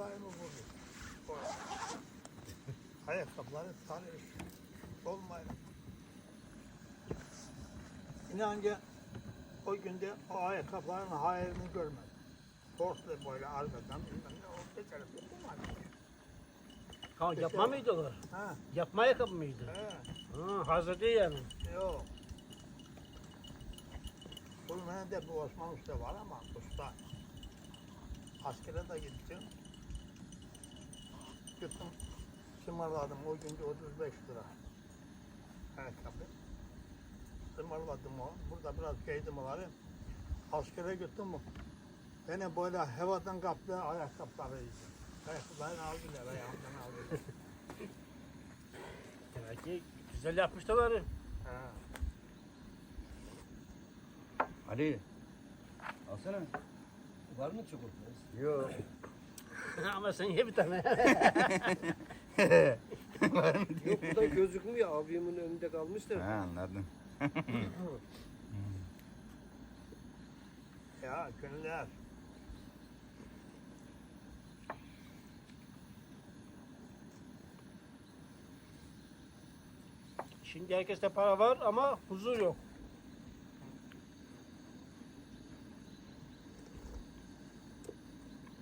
ayaklarımı vurdu. O- Ayakkabıları tanıyor. Olmayın. İnancı o günde o ayakkabıların hayalini görmedim. Torsla böyle arkadan bilmem ne o becerip yapamadı. Ha, yapma mıydı onlar? Ha, Yapma ayakkabı mıydı? he, Ha, hazır değil yani. yok. Bulmaya de bu Osman Usta var ama usta. Askere de gittim. Gittim, sımarladım o günde 35 lira. Ayakkabı. Sımarladım o. Burada biraz giydim onları. Askere gittim mi? Beni böyle havadan kaptı ayakkabılarıydı. Ayakkabılarını aldılar, ayağımdan aldılar. Demek ki güzel yapmışlar. Ha. Ali. Alsana. Var mı çikolata? Yok. Ama sen ye bir tane. Yok burada gözükmüyor. Abimin önünde kalmış da. ha anladım. Ya günler. Şimdi herkeste para var ama huzur yok.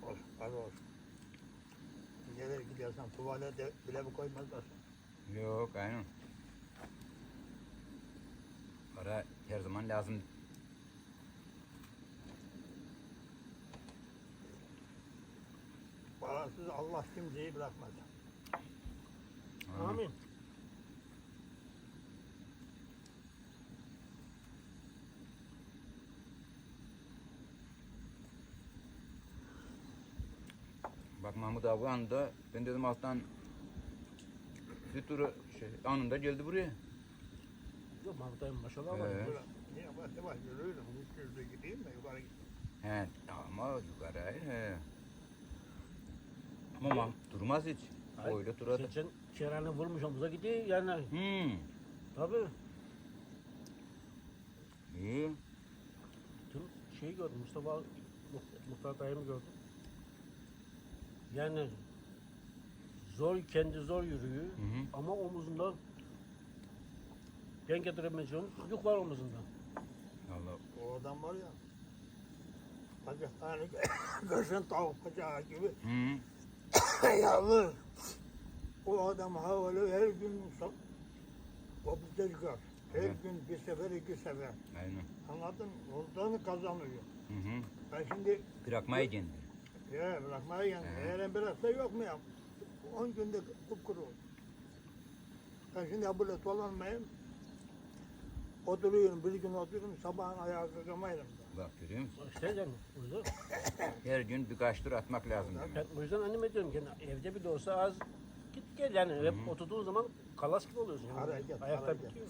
Olsun, para olsun. Nereye gidersen tuvalete bile mi koymazlar? Yok aynen. Para her zaman lazım. Parasız Allah kimseyi bırakmaz. Amin. Mahmut abi anında ben dedim alttan bir turu şey anında geldi buraya. Yok Mahmut dayım maşallah var. Ee. Böyle, Niye yavaş yavaş yürüyorum. Üç yüzde gideyim mi yukarı gideyim. He ama yukarı he. Ama Mahmut durmaz hiç. Ay, Öyle duradı. Geçen çevreni vurmuş omuza gidiyor yani. Hmm. Tabii. İyi. Dün şeyi gördüm Mustafa Muh- Muhtar dayımı gördüm. Yani zor kendi zor yürüyor Hı hı. ama omuzundan denk getiremeyeceğim yük var omuzunda. Allah. O adam var ya. Bacaklarını göğsün tavuk bacağı gibi. Hı. Yalnız o adam havalı her gün bize çıkar. Her Evet. gün bir sefer iki sefer. Aynen. Anladın mı? Oradan kazanıyor. Hı hı. Ben şimdi Bırakmayı kendi. Ya bırakmaya. Evet. Eğer bıraksa yok mu ya? 10 günde kupkuru olur. Ben şimdi böyle dolanmayayım. Oturuyorum, bir gün oturuyorum, sabahın ayağa kalkamayırım. Bak görüyor musun? İşte canım. Her gün birkaç tur atmak lazım. ben o yüzden anneme diyorum ki evde bir de olsa az git gel yani hep oturduğun zaman kalas gibi oluyorsun. Yani. Hareket, Ayakta hareket. bitiyor.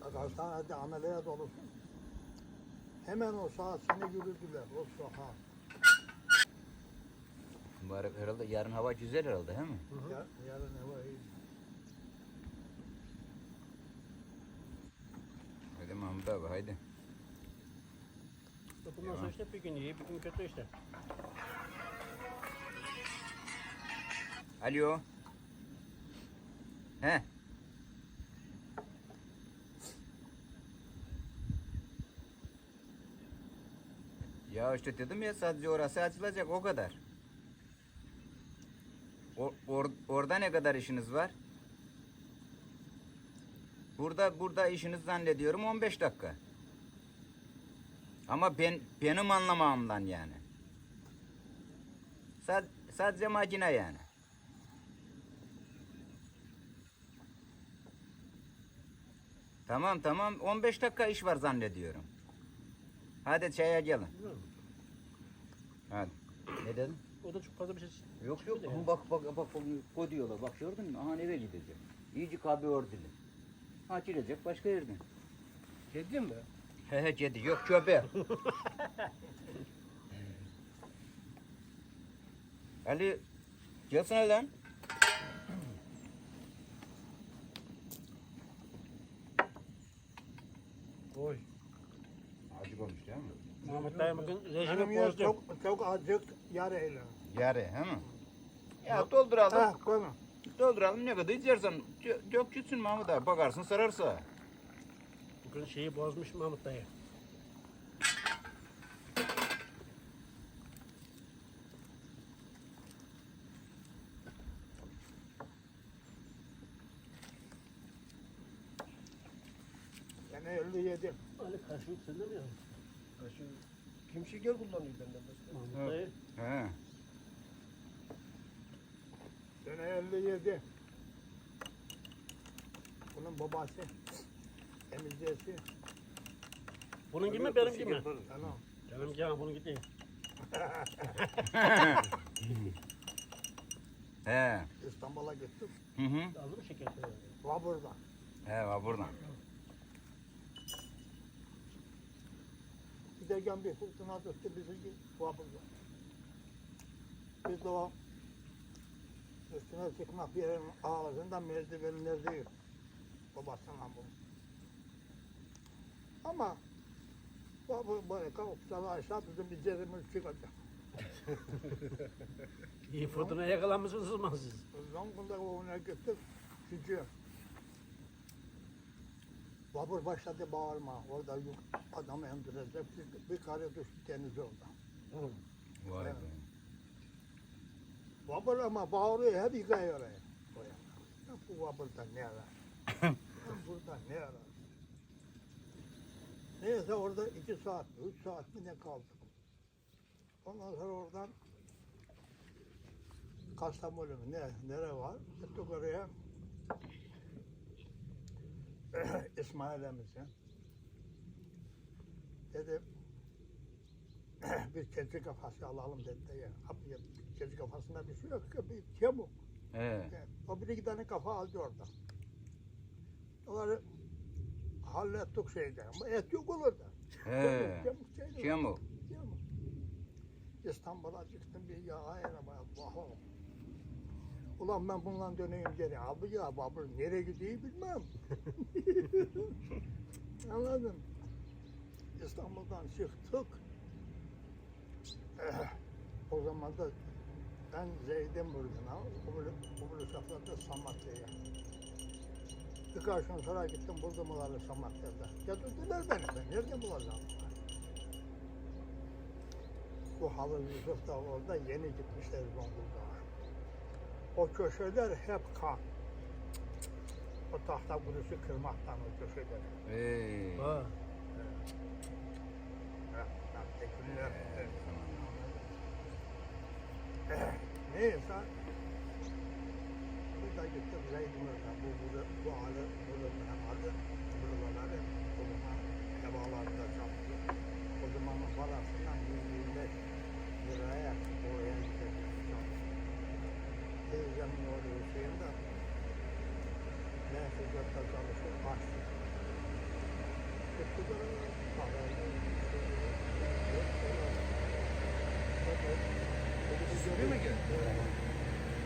Bak hastanede ameliyat olursun. Hemen o saat seni yürüdüler, o sokağa. Mübarek herhalde yarın hava güzel herhalde değil mi? Ya, yarın ne var? iyi. Hadi Mahmut abi haydi. Bundan sonra işte bir gün iyi bir gün kötü işte. Alo. He. Ya işte dedim ya sadece orası açılacak o kadar. O, or- orada ne kadar işiniz var? Burada burada işiniz zannediyorum 15 dakika. Ama ben benim anlamamdan yani. Sad, sadece makine yani. Tamam tamam 15 dakika iş var zannediyorum. Hadi çaya gelin. Hadi. Ne dedin? O da çok fazla bir şey Yok yok çıkmadı yani. bak bak bak o diyorlar bak gördün mü? Aha eve gidecek. İyice kabi ördülü. Ha girecek başka yerden. Geldi mi? He he kedi yok köpe. Ali gelsene lan. Oy. Acık olmuş değil mi? Muhammed dayı bugün rejimi bozdu. çok, çok acık yar eyle. Yarı he mi? Ya dolduralım. Ha koyma. Dolduralım ne kadar içersen dö- dök gitsin Mahmut abi. Bakarsın sararsa. Bugün şeyi bozmuş Mahmut dayı. Yani 57. Ali kaşık sende mi yavrum? Şu kim şeker kullanıyor benden başka? Mahmut Evet. dayı. He. Sene 57. Bunun babası. Temizleyesi. Bunun gibi benim gibi. Tamam. Canım canım bunun gibi. He. İstanbul'a gittim. Hı hı. Aldı mı şeker? Vabur'da. He var buradan. Giderken bir fırtına tuttu bizi Vabur'da. Biz de o üstüne çıkmak bir yerin ağzında merdivenlerdeyiz. Babasına bu. Ama Vapur böyle aşağı bizim bir cerimiz çıkacak. İyi fırtına yakalanmışsınız mı siz? Zonguldak ona gittik, gücü. Vapur başladı bağırma. Orada yuk, adamı indirecek. Bir, bir kare düştü deniz orada. Vay be. Ya bu vapurda ne arar? Ya burada ne arar? Neyse orada iki saat, üç saat mi ne kaldık. Ondan sonra oradan Kastamonu mu ne, nere var? Gittik oraya. İsmail Emis'e. Dedi bir keçi kafası alalım dedi de ya. Abi keçi kafasında bir şey yok ki bir kemik. He. Yani, o bir iki tane kafa aldı orada. Onları hallettik şeyde ama et yok orada. He. Bu? Kemik. İstanbul'a çıktım bir ya arabaya vah Ulan ben bundan döneyim geri. Abi ya babur nereye gidiyor bilmem. Anladın? İstanbul'dan çıktık. O zaman da ben Zeytinburnu'na, saflarda Samatya'ya. Birkaç gün sonra gittim buldum onları Samatya'da. Getirdiler beni, ben nerede bulacağım? Bu Halı Yusuf da orada yeni gitmişler Zonguldak'a. O köşeler hep kan. O tahta kurusu kırmaktan o köşeler. Hey. Ha. Heh, Teşekkürler. Eh, Neyse. Burada gittik Zeytinburnu'na. Bu, bu, bu alı, buraların adı, buraları, o zaman ebalarda çalıştı. O zamanın parasından 125 liraya oraya gittik. Teyzemin orada Hüseyin'de neyse gökte çalışır, açtı. Gittik oraya, kahveyle, Sizi mi geldi?